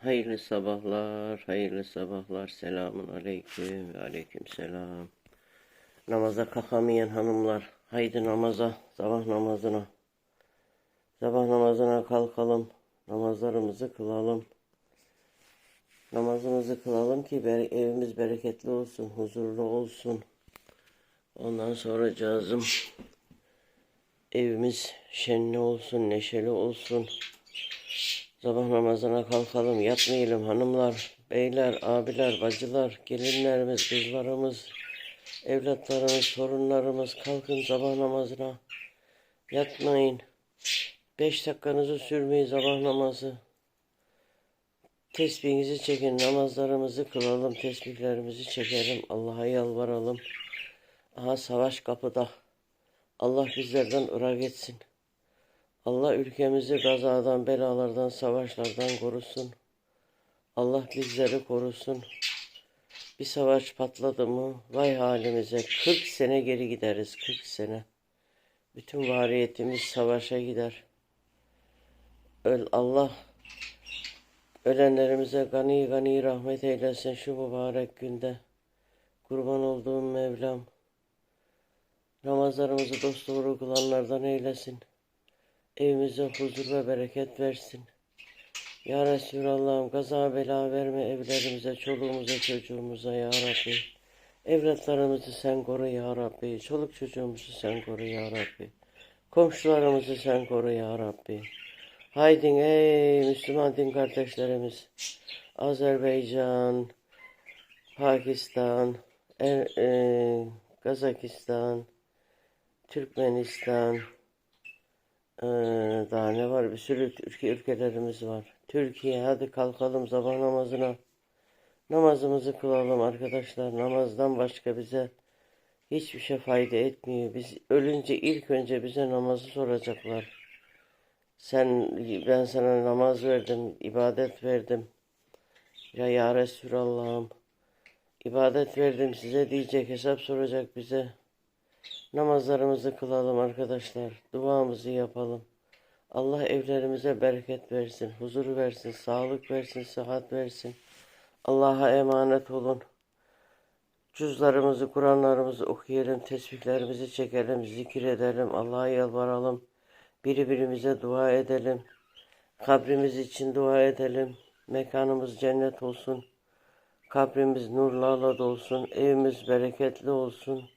Hayırlı sabahlar, hayırlı sabahlar. Selamun aleyküm ve aleyküm selam. Namaza kalkamayan hanımlar, haydi namaza, sabah namazına. Sabah namazına kalkalım, namazlarımızı kılalım. Namazımızı kılalım ki evimiz bereketli olsun, huzurlu olsun. Ondan sonra cazım evimiz şenli olsun, neşeli olsun. Sabah namazına kalkalım, yatmayalım hanımlar, beyler, abiler, bacılar, gelinlerimiz, kızlarımız, evlatlarımız, torunlarımız kalkın sabah namazına. Yatmayın. Beş dakikanızı sürmeyin sabah namazı. Tesbihinizi çekin, namazlarımızı kılalım, tesbihlerimizi çekelim, Allah'a yalvaralım. Aha savaş kapıda. Allah bizlerden ırak etsin. Allah ülkemizi gazadan, belalardan, savaşlardan korusun. Allah bizleri korusun. Bir savaş patladı mı vay halimize 40 sene geri gideriz 40 sene. Bütün variyetimiz savaşa gider. Öl Allah ölenlerimize gani gani rahmet eylesin şu mübarek günde. Kurban olduğum Mevlam namazlarımızı dosdoğru kılanlardan eylesin. Evimize huzur ve bereket versin. Ya Resulallah'ım kaza bela verme evlerimize, çoluğumuza, çocuğumuza ya Rabbi. Evlatlarımızı sen koru ya Rabbi. Çoluk çocuğumuzu sen koru ya Rabbi. Komşularımızı sen koru ya Rabbi. Haydin ey Müslüman din kardeşlerimiz. Azerbaycan, Pakistan, Er- e, Kazakistan, Türkmenistan, ee, daha ne var? Bir sürü ülke ülkelerimiz var. Türkiye hadi kalkalım sabah namazına. Namazımızı kılalım arkadaşlar. Namazdan başka bize hiçbir şey fayda etmiyor. Biz ölünce ilk önce bize namazı soracaklar. Sen ben sana namaz verdim, ibadet verdim. Ya ya Resulallah'ım ibadet verdim size diyecek hesap soracak bize. Namazlarımızı kılalım arkadaşlar. Duamızı yapalım. Allah evlerimize bereket versin, huzur versin, sağlık versin, sıhhat versin. Allah'a emanet olun. Cüzlarımızı, Kur'anlarımızı okuyalım, tesbihlerimizi çekelim, zikir edelim, Allah'a yalvaralım. Birbirimize dua edelim. Kabrimiz için dua edelim. Mekanımız cennet olsun. Kabrimiz nurlarla dolsun. Evimiz bereketli olsun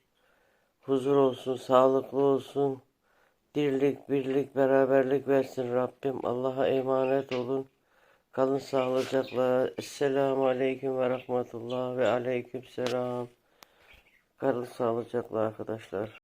huzur olsun, sağlıklı olsun. Dirlik, birlik, beraberlik versin Rabbim. Allah'a emanet olun. Kalın sağlıcakla. Esselamu Aleyküm ve Rahmetullah ve Aleyküm Selam. Kalın sağlıcakla arkadaşlar.